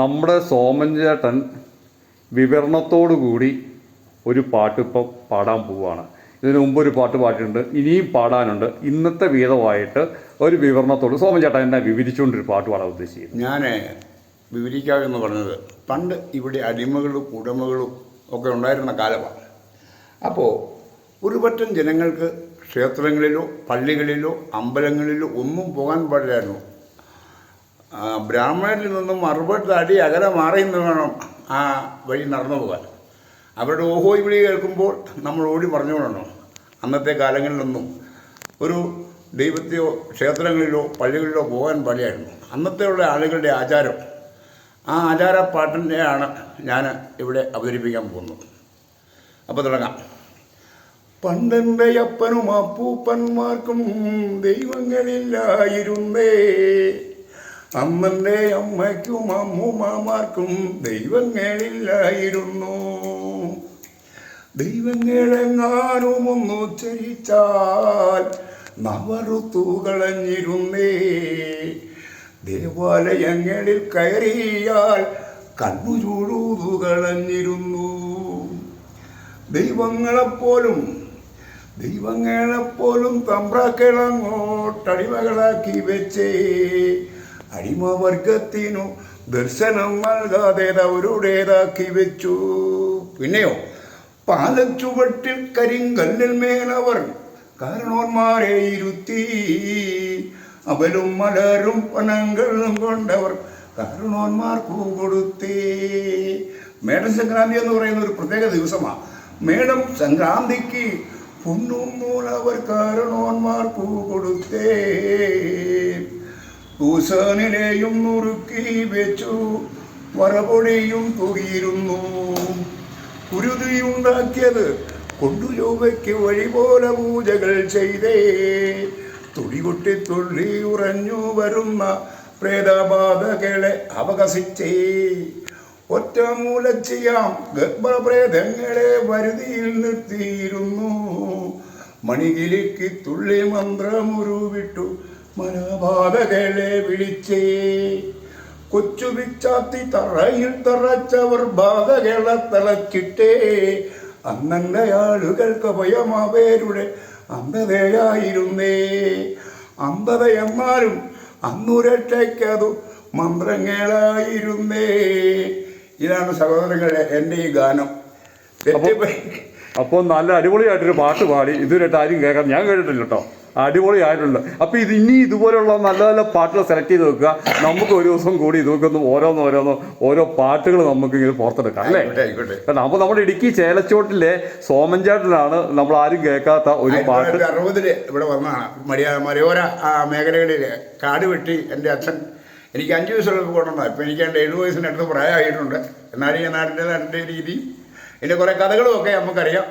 നമ്മുടെ സോമൻ ചേട്ടൻ വിവരണത്തോടു കൂടി ഒരു പാട്ട് ഇപ്പം പാടാൻ പോവുകയാണ്. ഇതിനു മുമ്പ് ഒരു പാട്ട് പാട്ടിട്ടുണ്ട് ഇനിയും പാടാനുണ്ട്. ഇന്നത്തെ വീതമായിട്ട് ഒരു വിവരണത്തോട് സോമൻ ചേട്ടൻ എന്നെ വിവരിച്ചുകൊണ്ടൊരു പാട്ട് പാടാൻ ഉദ്ദേശിക്കുന്നത് ഞാൻ വിവരിക്കാമെന്ന് പറഞ്ഞത് പണ്ട് ഇവിടെ അടിമകളും ഉടമകളും ഒക്കെ ഉണ്ടായിരുന്ന കാലമാണ്. അപ്പോൾ ഒരുപറ്റം ജനങ്ങൾക്ക് ക്ഷേത്രങ്ങളിലോ പള്ളികളിലോ അമ്പലങ്ങളിലോ ഒന്നും പോകാൻ പാടില്ലായിരുന്നു. ബ്രാഹ്മണരിൽ നിന്നും മറുപടി അടി അകലെ മാറി നിന്ന് വേണം ആ വഴി നടന്നു പോകാൻ. അവരുടെ ഓഹോയ് വിളി കേൾക്കുമ്പോൾ നമ്മൾ ഓടി പറഞ്ഞുകൊണ്ടോ അന്നത്തെ കാലങ്ങളിലൊന്നും ഒരു ദൈവത്തെയോ ക്ഷേത്രങ്ങളിലോ പള്ളികളിലോ പോകാൻ പാടിയായിരുന്നു അന്നത്തെ ഉള്ള ആളുകളുടെ ആചാരം ആ ആചാരപ്പാട്ടിനെയാണ് ഞാൻ ഇവിടെ അവതരിപ്പിക്കാൻ പോകുന്നത്. അപ്പോൾ തുടങ്ങാം. പണ്ടെന്റെ അപ്പനും അപ്പൂപ്പന്മാർക്കും ദൈവങ്ങളില്ലായിരുന്നേ. അമ്മന്റെ അമ്മയ്ക്കും അമ്മൂമ്മമാർക്കും ദൈവങ്ങളില്ലായിരുന്നു ദൈവങ്ങളെങ്ങാനും ഒന്ന് ഉച്ചരിച്ചാൽ നവറുത്തുകളഞ്ഞിരുന്നേ. ദേവാലയങ്ങളിൽ കയറിയാൽ കണ്ണുചൂടൂതുകളഞ്ഞിരുന്നു. ദൈവങ്ങളെപ്പോലും ദൈവങ്ങളെപ്പോലും തമ്പ്രാക്കളങ്ങോട്ടടിമകളാക്കി വെച്ചേ. അടിമവർഗത്തിനു ദർശനം നൽകാതെ അവരുടേതാക്കി വെച്ചു. പിന്നെയോ പാലച്ചുവട്ടിൽ കരിങ്കല്ലിൽ മേലവർ കാരണോന്മാരെ ഇരുത്തി. അവലും മലരും പണങ്ങളും കൊണ്ടവർ കാരണവന്മാർക്കു കൊടുത്തേ മേടം സംക്രാന്തി എന്ന് പറയുന്ന ഒരു പ്രത്യേക ദിവസമാണ് മേടം സംക്രാന്തിക്ക് പൊന്നും മൂലവർ കാരണവന്മാർക്കു കൊടുത്തേ പൂസാനിലെയും നുറുക്കി വെച്ചു വറപൊടിയും തുകിയിരുന്നു കുരുതിയുണ്ടാക്കിയത് കൊണ്ടു യോഗയ്ക്ക് വഴി പോലെ പൂജകൾ ചെയ്തേ. തുടികൊട്ടി തുള്ളി ഉറഞ്ഞു വരുന്ന പ്രേതബാധകളെ അവകസിച്ചേ. ഒറ്റ മൂലച്ചിയാം ഗർഭപ്രേതങ്ങളെ വരുതിയിൽ നിർത്തിയിരുന്നു. മണികിലിക്ക് തുള്ളി മന്ത്രമുരുവിട്ടു മനബാധകളെ വിളിച്ചേ. കൊച്ചു വിച്ചാത്തി തറയിൽ തറച്ചവർ ബാധകളെ തളച്ചിട്ടേ. അന്നന്റെ ആളുകൾക്ക് ഭയം അവരുടെ അന്ധതയായിരുന്നേ. അന്നു രക്ഷയ്ക്കതു മന്ത്രങ്ങളായിരുന്നേ. ഇതാണ് സഹോദരങ്ങളെ എന്റെ ഈ ഗാനം. അപ്പോൾ നല്ല അടിപൊളിയായിട്ടൊരു പാട്ട് പാടി. ഇതുവരെയായിട്ട് ആരും കേൾക്കാൻ ഞാൻ കേട്ടിട്ടില്ല കേട്ടോ. അടിപൊളിയായിട്ടുണ്ട്. അപ്പോൾ ഇത് ഇനി ഇതുപോലെയുള്ള നല്ല നല്ല പാട്ടുകൾ സെലക്ട് ചെയ്ത് വെക്കുക. നമുക്ക് ഒരു ദിവസം കൂടി ഇതൊക്കെ ഓരോന്ന് ഓരോന്ന് ഓരോ പാട്ടുകൾ നമുക്ക് ഇങ്ങനെ പുറത്തെടുക്കാം അല്ലേ? കാരണം അപ്പോൾ നമ്മുടെ ഇടുക്കി ചേലച്ചോട്ടിലെ സോമൻചാട്ടിലാണ് നമ്മൾ ആരും കേൾക്കാത്ത ഒരു പാട്ട്. ഇവിടെ വന്നതാണ്. മരിയ മലയോര മേഖലകളിൽ കാട് വെട്ടി എന്റെ അച്ഛൻ. എനിക്ക് അഞ്ച് വയസ്സുള്ളപ്പോൾ കൊണ്ടുവന്നത് ഇപ്പം എനിക്ക് എന്റെ എഴുപത് വയസ്സിനടുത്ത് പ്രായമായിട്ടുണ്ട്. എന്നാലും ഞാൻ നാടിന്റെ നാടിന്റെ രീതി ഇതിന്റെ കുറേ കഥകളും ഒക്കെ നമുക്കറിയാം.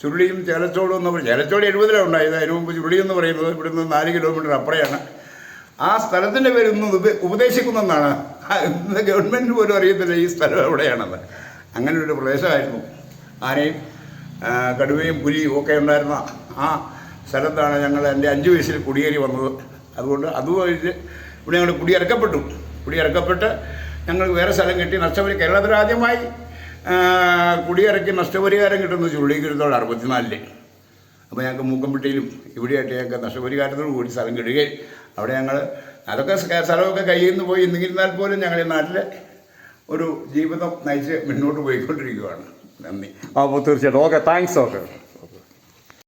ചുരുളിയും ചേലച്ചോടും എന്ന് പറയും. ചേലച്ചോട് എഴുപതിലാണ് ഉണ്ടായത്. അതിന് മുമ്പ് ചുരുളി എന്ന് പറയുന്നത് ഇവിടുന്ന് നാല് കിലോമീറ്റർ അപ്പുറയാണ്. ആ സ്ഥലത്തിന്റെ പേര് ഇന്ന് ഉപ- ഉപദേശിക്കുന്നെന്നാണ്. ഇന്ന് ഗവൺമെന്റ് പോലും അറിയത്തില്ല ഈ സ്ഥലം എവിടെയാണെന്ന്. അങ്ങനെ ഒരു പ്രദേശമായിരുന്നു. ആനയും കടുവയും പുലിയും ഒക്കെ ഉണ്ടായിരുന്ന ആ സ്ഥലത്താണ് ഞങ്ങൾ എന്റെ അഞ്ച് വയസ്സിൽ കുടിയേറി വന്നത്. അതുകൊണ്ട് അതുമായിട്ട് ഇവിടെ ഞങ്ങൾ കുടിയിറക്കപ്പെട്ടു. കുടിയിറക്കപ്പെട്ട് ഞങ്ങൾ വേറെ സ്ഥലം കിട്ടി. നഷ്ടപരി കേരളത്തിൽ ആദ്യമായി കുടിയിറക്കി നഷ്ടപരിഹാരം കിട്ടുന്നത് ചുള്ളിക്കുരുത്തോട് അറുപത്തിനാലിൽ. അപ്പോൾ ഞങ്ങൾക്ക് മൂക്കമ്പിട്ടിയിലും ഇവിടെയായിട്ട് ഞങ്ങൾക്ക് നഷ്ടപരിഹാരത്തോട് കൂടി സ്ഥലം കിട്ടുകയും അവിടെ ഞങ്ങൾ അതൊക്കെ സ്ഥ- സ്ഥലമൊക്കെ കയ്യിൽ നിന്ന് പോയി എന്നിരുന്നാൽ പോലും ഞങ്ങൾ ഈ നാട്ടിലെ ഒരു ജീവിതം നയിച്ച് മുന്നോട്ട് പോയിക്കൊണ്ടിരിക്കുകയാണ് നന്ദി. അപ്പോൾ തീർച്ചയായിട്ടും. Okay thanks okay